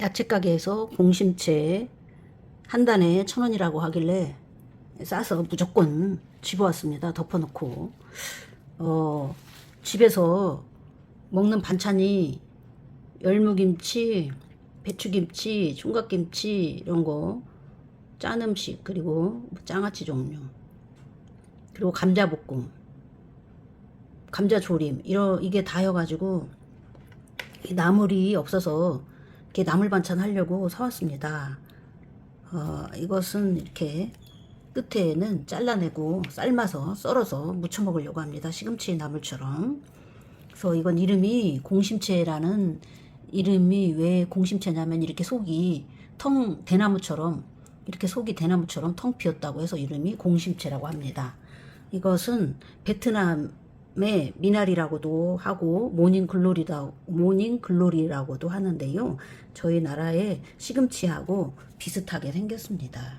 야채 가게에서 공심채 한 단에 천 원이라고 하길래 싸서 무조건 집어왔습니다. 덮어놓고 어, 집에서 먹는 반찬이 열무김치, 배추김치, 총각김치 이런 거 짠 음식 그리고 뭐 장아찌 종류 그리고 감자볶음 감자조림 이러 이게 다여가지고 이 나물이 없어서 이렇게 나물 반찬 하려고 사왔습니다. 어, 이것은 이렇게 끝에는 잘라내고 삶아서 썰어서 무쳐 먹으려고 합니다. 시금치 나물처럼. 그래서 이건 이름이 공심채라는 이름이 왜 공심채냐면 이렇게 속이 텅 대나무처럼 이렇게 속이 대나무처럼 텅 비었다고 해서 이름이 공심채라고 합니다. 이것은 베트남 의 미나리라고도 하고 모닝 글로리다 모닝 글로리라고도 하는데요. 저희 나라의 시금치하고 비슷하게 생겼습니다.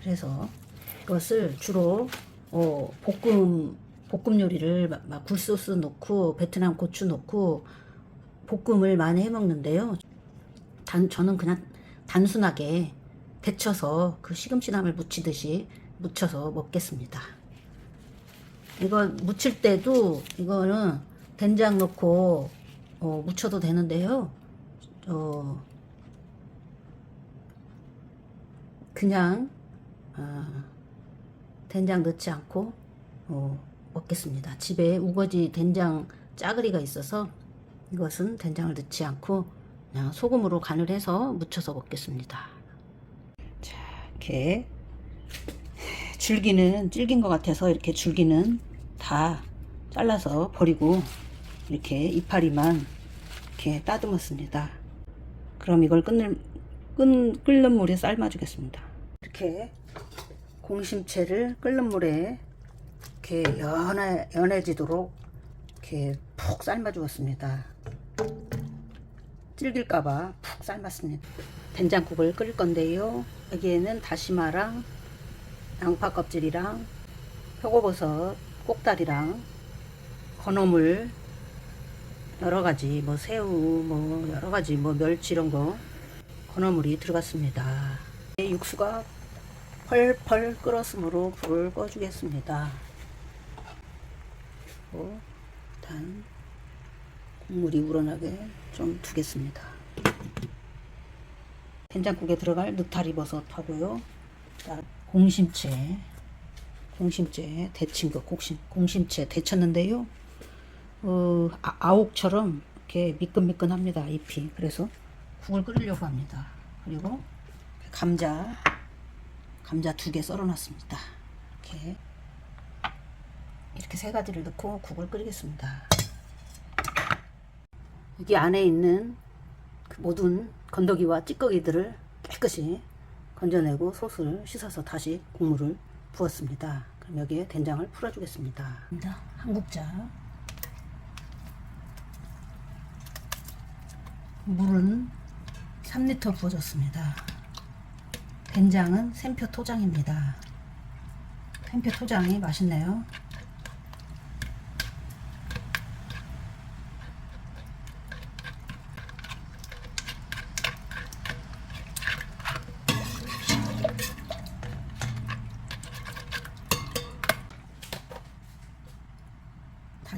그래서 이것을 주로 어, 볶음 볶음 요리를 막, 막 굴소스 넣고 베트남 고추 넣고 볶음을 많이 해 먹는데요. 단 저는 그냥 단순하게 데쳐서 그 시금치나물 무치듯이 무쳐서 먹겠습니다. 이거 무칠 때도 이거는 된장 넣고 어, 무쳐도 되는데요. 어, 그냥 아, 된장 넣지 않고 어, 먹겠습니다. 집에 우거지 된장 짜글이가 있어서 이것은 된장을 넣지 않고 그냥 소금으로 간을 해서 무쳐서 먹겠습니다. 자, 이렇게 줄기는 질긴 것 같아서 이렇게 줄기는 다 잘라서 버리고 이렇게 이파리만 이렇게 따듬었습니다. 그럼 이걸 끓는, 끓, 끓는 물에 삶아 주겠습니다. 이렇게 공심채를 끓는 물에 이렇게 연해, 연해지도록 이렇게 푹 삶아 주었습니다. 질길까봐 푹 삶았습니다. 된장국을 끓일 건데요. 여기에는 다시마랑 양파 껍질이랑 표고버섯, 꼭다리랑 건어물 여러 가지 뭐 새우 뭐 여러 가지 뭐 멸치 이런 거 건어물이 들어갔습니다. 육수가 펄펄 끓었으므로 불을 꺼주겠습니다. 그리고 일단 국물이 우러나게 좀 두겠습니다. 된장국에 들어갈 느타리 버섯하고요. 공심채, 공심채 데친 거 공심, 공심채 데쳤는데요. 어, 아, 아옥처럼 이렇게 미끈미끈합니다. 잎이. 그래서 국을 끓이려고 합니다. 그리고 감자, 감자 두 개 썰어놨습니다. 이렇게 이렇게 세 가지를 넣고 국을 끓이겠습니다. 여기 안에 있는 그 모든 건더기와 찌꺼기들을 깨끗이 건져내고 솥을 씻어서 다시 국물을 부었습니다. 그럼 여기에 된장을 풀어주겠습니다. 한 국자 물은 3리터 부어줬습니다. 된장은 샘표 토장입니다. 샘표 토장이 맛있네요.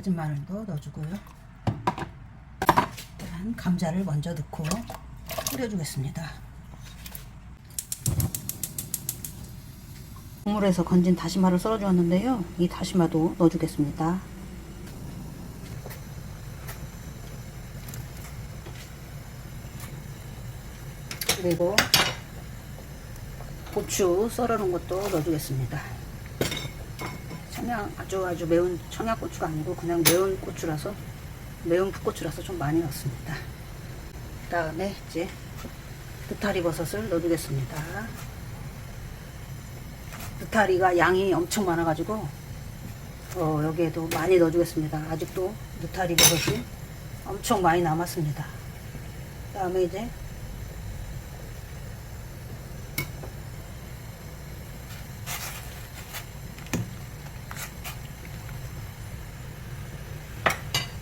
다진 마늘 도 넣어주고요. 일단 감자를 먼저 넣고 끓여주겠습니다. 국물에서 건진 다시마를 썰어주었는데요. 이 다시마도 넣어주겠습니다. 그리고 고추 썰어놓은 것도 넣어주겠습니다. 청양 아주 아주 매운 청양고추가 아니고 그냥 매운 고추라서 매운 풋고추라서 좀 많이 넣습니다. 그 다음에 이제 느타리 버섯을 넣어주겠습니다. 느타리가 양이 엄청 많아가지고 어, 여기에도 많이 넣어주겠습니다. 아직도 느타리 버섯이 엄청 많이 남았습니다. 그 다음에 이제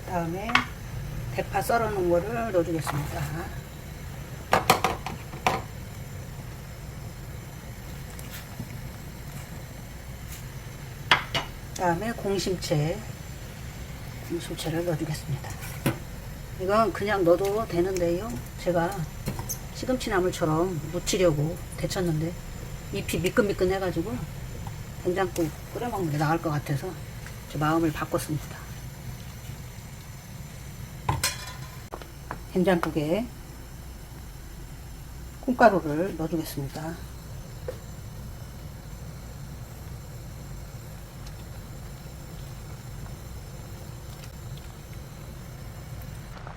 다음에 대파 썰어 놓은 거를 넣어주겠습니다. 다음에 공심채 공심채를 넣어주겠습니다. 이건 그냥 넣어도 되는데요. 제가 시금치나물처럼 묻히려고 데쳤는데 잎이 미끈미끈 해가지고 된장국 끓여 먹는 게 나을 것 같아서 제 마음을 바꿨습니다. 된장국에 콩가루를 넣어주겠습니다.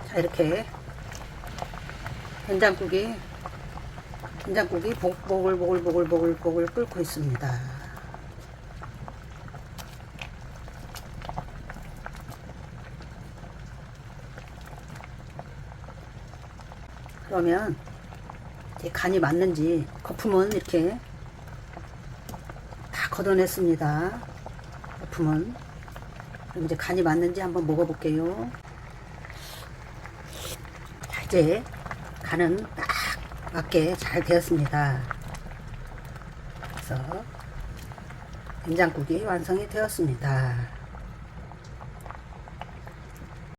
자 이렇게 된장국이 된장국이 보글보글보글보글보글 끓고 있습니다. 그러면 간이 맞는지 거품은 이렇게 다 걷어냈습니다. 거품은 그럼 이제 간이 맞는지 한번 먹어볼게요. 자, 이제 간은 딱 맞게 잘 되었습니다. 그래서 된장국이 완성이 되었습니다.